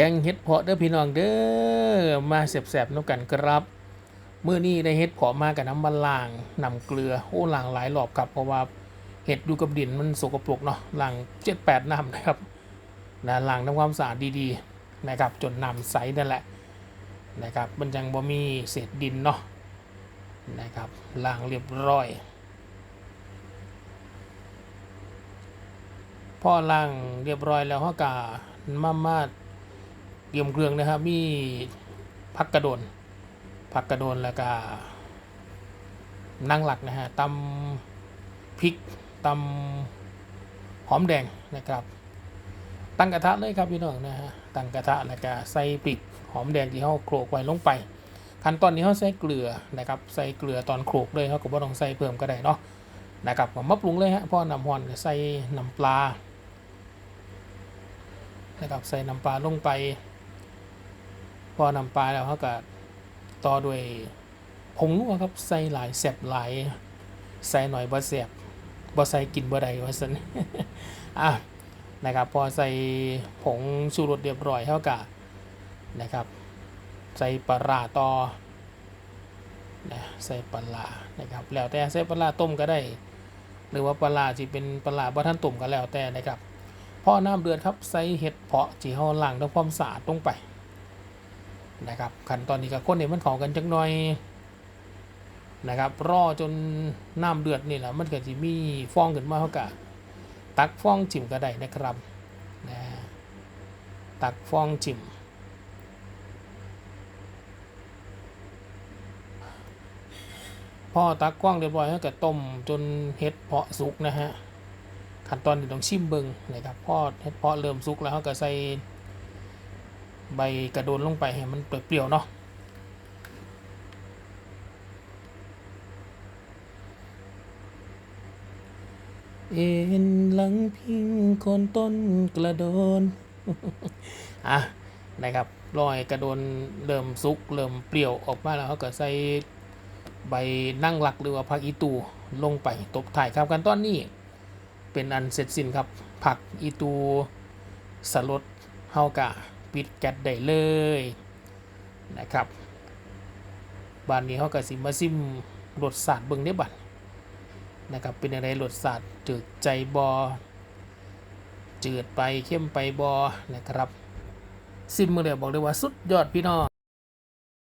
แกงเห็ดเพาะเด้อพี่น้องเด้อมาแสบๆน้ำกันครับเมื่อนี้ได้เห็ดเพาะมากับน้ำมันล่างนำเกลือโอ้ล่างหลายรอบครับเพราะว่าเห็ดอยู่กับดินมันสกปรกเนาะล่างเจ็ดแปดน้ำนะครับนะล่างทำความสะอาดดีๆนะครับ จนน้ำใสนั่นแหละนะครับ มันยังบ่มีเศษดินเนาะนะครับล่างเรียบร้อยพอล่างเรียบร้อยแล้วเขากามามา เตรียมเครื่องนะครับมีผักกระโดนผักกระโดนแล้วก็นั่งหลักนะฮะตำพริกตำหอมแดงนะครับ ตั้งกระทะเลยครับพี่น้องนะฮะตั้งกระทะแล้วก็ใส่พริกหอมแดงที่เขาโขลกไว้ลงไปขั้นตอนนี้เขาใส่เกลือนะครับใส่เกลือตอนโขลกเลยเขาก็บ่ต้องใส่เพิ่มก็ได้เนาะนะครับมาปรุงเลยฮะพอน้ำหอนก็ใส่น้ำปลานะครับใส่น้ำปลาลงไป พอน้ำปลาแล้วเขาก็ต่อด้วยผงนัวครับใส่หลายแสบหลายใส่หน่อยบ่แสบบ่ใส่กินบ่ได้ว่าซั่นอะนะครับพอใส่ผงชูรสเรียบร้อยเขาก็นะครับ ใส่ปลาต่อนะใส่ปลานะครับแล้วแต่ใส่ปลาต้มก็ได้ หรือว่าปลาที่เป็นปลาบ่ท่านต้มก็แล้วแต่นะครับพอน้ำเดือดครับใส่เห็ดเพาะจีเฮาล้างทำความสะอาดลงไป นะครับขั้นตอนนี้ก็คนเนี่ยมันเขอกันจักหน่อยนะครับรอจนน้ำเดือดนี่แหละมันก็จะมีฟองขึ้นมาเขากะตักฟองจิ้มก็ได้นะครับนะตักฟองจิ้มพอตักกว้างเรียบร้อยเขาก็ต้มจนเห็ดเพาะสุกนะฮะขั้นตอนนี้ต้องชิมเบิงนะครับพอเห็ดเพาะเริ่มสุกแล้วเราก็ใส่ ใบกระโดนลงไปให้มันเปรี้ยวๆเนาะเอ็นหลังพิงคนต้นกระโดน อะ นะครับ รอยกระโดนเริ่มสุก เริ่มเปรี้ยวออกมาแล้วเขาก็ใส่ใบนั่งหลักหรือว่าผักอีตูลงไปตบถ่ายครับกันตอนนี้ เป็นอันเสร็จสิ้นครับ ผักอีตูสลดเฮากะ ปิดแก๊สได้เลยนะครับบ้านนี้เขากะสิมาซิมรสศาติเบิ้งได้บัดนะครับเป็นอะไรรสศาติจืดใจบอจืดไปเข้มไปบอนะครับซิมมือเดียวบอกเลยว่าสุดยอดพี่น้อง